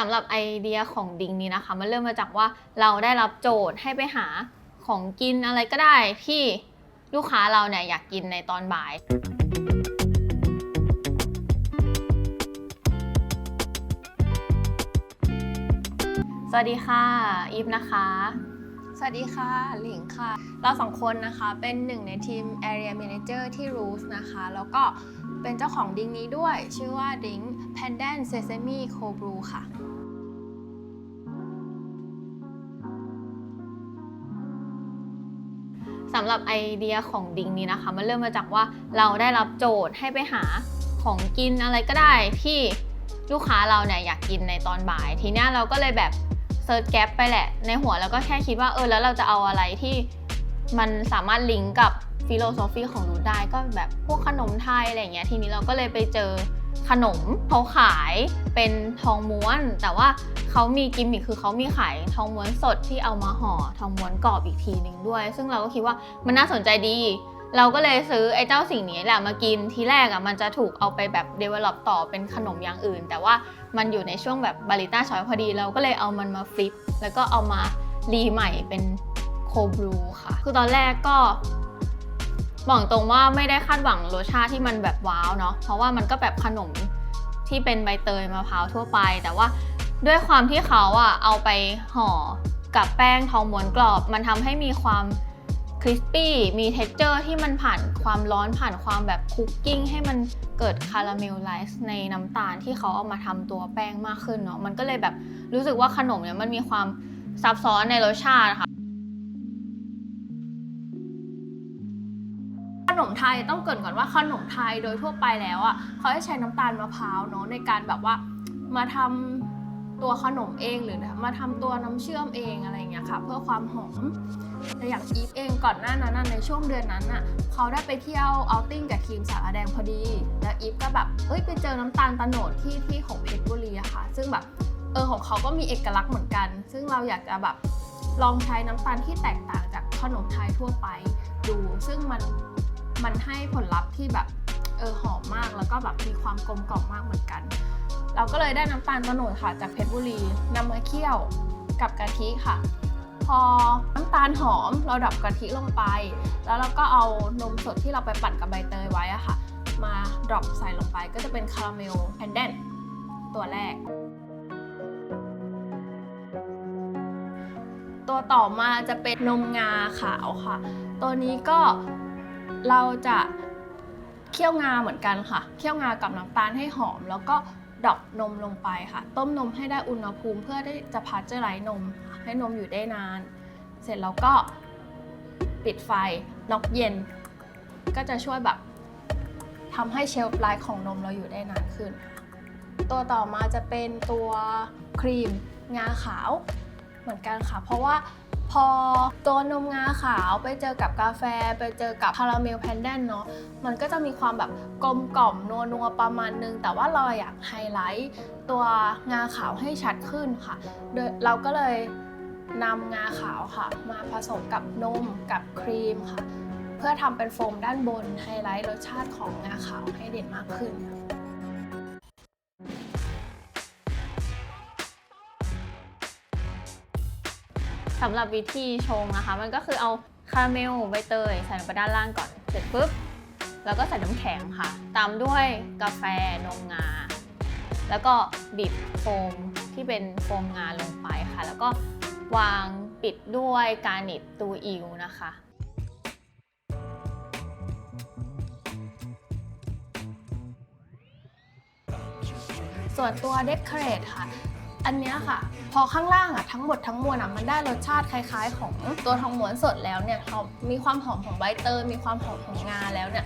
สำหรับไอเดียของดิงนี้นะคะ มันเริ่มมาจากว่าเราได้รับโจทย์ให้ไปหาของกินอะไรก็ได้ที่ลูกค้าเราเนี่ยอยากกินในตอนบ่ายสวัสดีค่ะอีฟนะคะ สวัสดีค่ะ หลิงค่ะ เราสองคนนะคะเป็นหนึ่งในทีม Area Manager ที่ Roots นะคะ แล้วก็เป็นเจ้าของดิ้งนี้ด้วย ชื่อว่าดิ้ง Pandan Sesame Cold Brew ค่ะ สำหรับไอเดียของดิงนี้นะคะ มันเริ่มมาจากว่าเราได้รับโจทย์ให้ไปหาของกินอะไรก็ได้ที่ลูกค้าเราเนี่ยอยากกินในตอนบ่าย ทีนี้เราก็เลยแบบเซิร์ชแกปไปแหละ ในหัวเราก็แค่คิดว่าเออแล้วเราจะเอาอะไรที่มันสามารถลิงก์กับฟิโลโซฟีของรูได้ก็แบบพวกขนมไทยอะไรอย่างเงี้ยทีนี้เราก็เลยไปเจอ ขนมเขาขายเป็นทองม้วน แต่ว่าเขามีกิมมิคคือเขามีขายทองม้วนสดที่เอามาห่อทองม้วนกรอบอีกทีหนึ่งด้วย ซึ่งเราก็คิดว่ามันน่าสนใจดี เราก็เลยซื้อไอ้เจ้าสิ่งนี้แหละมากินทีแรกอะ่ะมันจะถูกเอาไปแบบ develop ต่อเป็นขนมอย่างอื่น แต่ว่ามันอยู่ในช่วงแบบบาริต้าชอยพอดี เราก็เลยเอามันมาฟลิปแล้วก็เอามารีใหม่เป็นโคบลูค่ะ คือตอนแรกก็ บอกตรงว่าไม่ได้คาดหวังรสชาติที่มันแบบว้าวเนาะเพราะว่ามันก็แบบขนมที่เป็นใบเตยมะพร้าวทั่วไป แต่ว่าด้วยความที่เขาอะเอาไปห่อกับแป้งทองม้วนกรอบ มันทำให้มีความคริสปี้มีเท็กเจอร์ที่มันผ่านความร้อนผ่านความแบบคุกกิ้งให้มันเกิดคาราเมลไลซ์ในน้ำตาลที่เขาเอามาทำตัวแป้งมากขึ้นเนาะมันก็เลยแบบรู้สึกว่าขนมเนี่ยมันมีความซับซ้อนในรสชาติค่ะ นมไทยต้องเกินก่อนว่าขนมไทยโดยทั่วไปแล้วอะเขาจะใช้น้ำตาลมะพร้าวเนาะในการแบบว่ามาทำตัวขนมเองหรือมาทำตัวน้ำเชื่อมเองอะไรเงี้ยค่ะเพื่อความหอมแต่อย่างอีฟเองก่อนหน้านั้นในช่วงเดือนนั้นน่ะเขาได้ไปเที่ยวเอาติ้งกับครีมสาแดงพอดี แล้วอีฟก็แบบเอ้ยไปเจอน้ำตาลตะโนดที่ที่ของเพชรบุรีอะค่ะ ซึ่งแบบเออของเขาก็มีเอกลักษณ์เหมือนกัน ซึ่งเราอยากจะแบบลองใช้น้ำตาลที่แตกต่างจากขนมไทยทั่วไปดู ซึ่งมัน มันให้ผลลัพธ์ที่แบบเออหอมมากแล้วก็แบบมีความกลมกล่อมมากเหมือนกัน เราก็เลยได้น้ำตาลตะโนดค่ะจากเพชรบุรีนำมาเคี่ยวกับกะทิค่ะ พอน้ำตาลหอมเราดับกะทิลงไป แล้วเราก็เอานมสดที่เราไปปั่นกับใบเตยไว้อะค่ะ มาดรอปใส่ลงไปก็จะเป็นคาราเมลแพนเดนตัวแรก ตัวต่อมาจะเป็นนมงาขาวค่ะ ตัวนี้ก็ เราจะเคี่ยวงาเหมือนกันค่ะ เคี่ยวงากับน้ำตาลให้หอม แล้วก็ดอปนมลงไปค่ะ ต้มนมให้ได้อุณหภูมิเพื่อที่จะพัชเจอร์ไรนม ให้นมอยู่ได้นาน เสร็จแล้วก็ปิดไฟน็อกเย็น ก็จะช่วยแบบทำให้เชลฟ์ไลฟ์ของนมเราอยู่ได้นานขึ้น ตัวต่อมาจะเป็นตัวครีมงาขาวเหมือนกันค่ะ เพราะว่า พอตัวนมงาขาวไปเจอกับกาแฟ ไปเจอกับคาราเมลแพนเดนเนาะมันก็จะมีความแบบกลมกล่อมนัวนัวประมาณนึง แต่ว่าเราอยากไฮไลท์ตัวงาขาวให้ชัดขึ้นค่ะ โดยเราก็เลยนำงาขาวค่ะ มาผสมกับนมกับครีมค่ะ เพื่อทำเป็นโฟมด้านบนไฮไลท์รสชาติของงาขาวให้เด่นมากขึ้น สำหรับวิธีชงนะคะ มันก็คือเอาคาราเมลใบเตยใส่ลงไปด้านล่างก่อน เสร็จปุ๊บ แล้วก็ใส่น้ำแข็งค่ะ ตามด้วยกาแฟนมงา แล้วก็บีบโฟมที่เป็นโฟมงาลงไปค่ะ แล้วก็วางปิดด้วยการนิตตูอิวนะคะส่วนตัวเด c o r a t e ค่ะ อันเนี้ยค่ะ พอข้างล่างอะทั้งหมดทั้งมวลอะมันได้รสชาติคล้ายๆ ของตัวทองม้วนสดแล้วเนี่ยเขามีความหอมของใบเตยมีความหอมของงาแล้วเนี่ย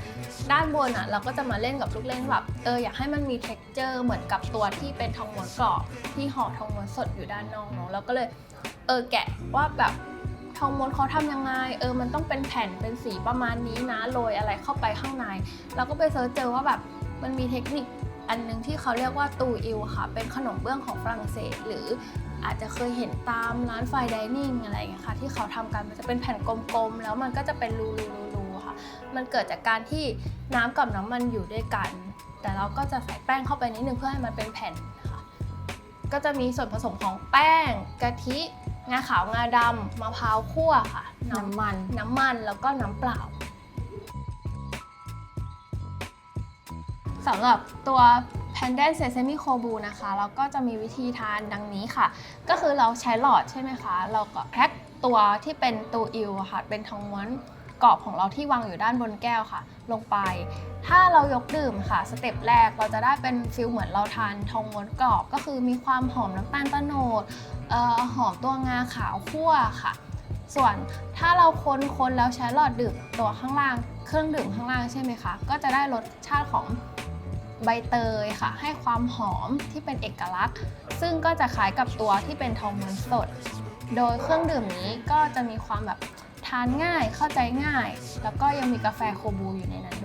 ด้านบนอะเราก็จะมาเล่นกับลูกเล่นแบบเอออยากให้มันมี t e x t อร์เหมือนกับตัวที่เป็นทองม้วนกรอบที่ห่อทองม้วนสดอยู่ด้านนอกเนาะแล้วก็เลยเออแกะว่าแบบทองม้วนเขาทำยังไง เออ มันต้องเป็นแผ่น เป็นสีประมาณนี้นะ โรยอะไรเข้าไปข้างใน เราก็ไปเซิร์ชเจอว่าแบบ มันมีเทคนิค อันหนึงที่เขาเรียกว่าตูอิวค่ะ เป็นขนมเบื้องของฝรั่งเศส หรืออาจจะเคยเห็นตามร้านไฟดิเนิ่งอะไรอย่างเงี้ยค่ะ ที่เขาทำกันมันจะเป็นแผ่นกลมๆ แล้วมันก็จะเป็นรูๆๆค่ะ มันเกิดจากการที่น้ำกับน้ำมันอยู่ด้วยกัน แต่เราก็จะใส่แป้งเข้าไปนิดนึงเพื่อให้มันเป็นแผ่นค่ะ ก็จะมีส่วนผสมของแป้งกะทิงาขาวงาดำมะพร้าวคั่วค่ะ น้ำมัน น้ำมันแล้วก็น้ำเปล่า สำหรับตัว Pandan Sesame Kobu นะคะ เราก็จะมีวิธีทานดังนี้ค่ะ ก็คือเราใช้หลอดใช่ไหมคะ เราก็แพ็คตัวที่เป็นตัวอิวค่ะ เป็นทองม้วนกรอบของเราที่วางอยู่ด้านบนแก้วค่ะ ลงไป ถ้าเรายกดื่มค่ะ สเต็ปแรกเราจะได้เป็นฟิลเหมือนเราทานทองม้วนกรอบ ก็คือมีความหอมน้ำตาลตะโนดออหอมตัวงาขาวคั่วค่ะ ส่วนถ้าเราคนคนแล้วใช้หลอดดื่มตัวข้างล่าง เครื่องดื่มข้างล่างใช่ไหมคะ ก็จะได้รสชาติของ ใบเตยค่ะ ให้ความหอมที่เป็นเอกลักษณ์ ซึ่งก็จะคล้ายกับตัวที่เป็นทองม้วนสด โดยเครื่องดื่มนี้ก็จะมีความแบบทานง่ายเข้าใจง่าย แล้วก็ยังมีกาแฟโคบูอยู่ในนั้น